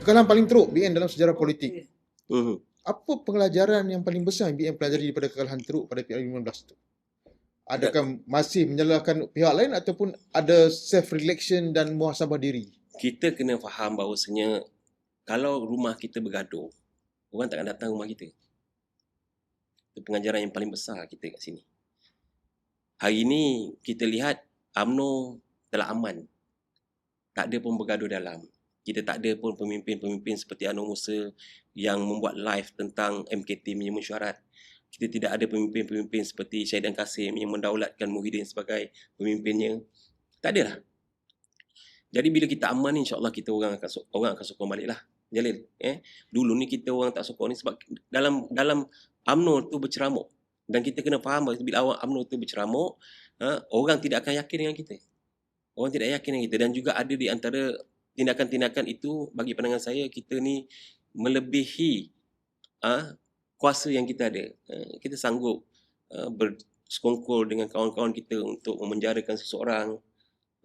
Kekalahan paling teruk BN dalam sejarah politik. Mhm. Apa pelajaran yang paling besar yang BN pelajari daripada kekalahan teruk pada PRU 15 tu? Adakah masih menyalahkan pihak lain ataupun ada self-reflection dan muhasabah diri? Kita kena faham bahawasanya kalau rumah kita bergaduh, orang takkan datang rumah kita. Itu pengajaran yang paling besar kita kat sini. Hari ini kita lihat UMNO telah aman. Tak ada pun bergaduh dalam. Kita tak ada pun pemimpin-pemimpin seperti Anwar Musa yang membuat live tentang MKT punya mesyuarat. Kita tidak ada pemimpin-pemimpin seperti Syahidan Kasim yang mendaulatkan Muhyiddin sebagai pemimpinnya. Tak ada lah. Jadi bila kita aman ni insya-Allah kita orang akan orang akan sokong baliklah. Jalil, eh dulu ni kita orang tak sokong ni sebab dalam dalam UMNO tu berceramuk dan kita kena faham bila awak UMNO tu berceramuk, ha, orang tidak akan yakin dengan kita. Orang tidak yakin dengan kita dan juga ada di antara tindakan-tindakan itu bagi pandangan saya kita ni melebihi ah kuasa yang kita ada. Ah, kita sanggup ah, bersekongkol dengan kawan-kawan kita untuk memenjarakan seseorang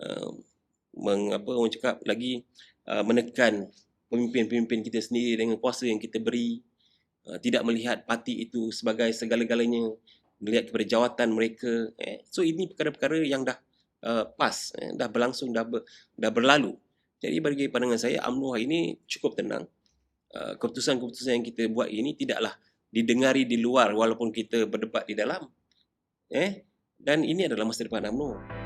ah, meng, apa orang cakap lagi ah, menekan pemimpin-pemimpin kita sendiri dengan kuasa yang kita beri Ah, tidak melihat parti itu sebagai segala-galanya melihat kepada jawatan mereka eh. so ini perkara-perkara yang dah uh, pas eh, dah berlangsung dah ber, dah berlalu jadi bagi pandangan saya UMNO hari ini cukup tenang. Uh, keputusan-keputusan yang kita buat ini tidaklah didengari di luar walaupun kita berdebat di dalam. Eh dan ini adalah masa depan UMNO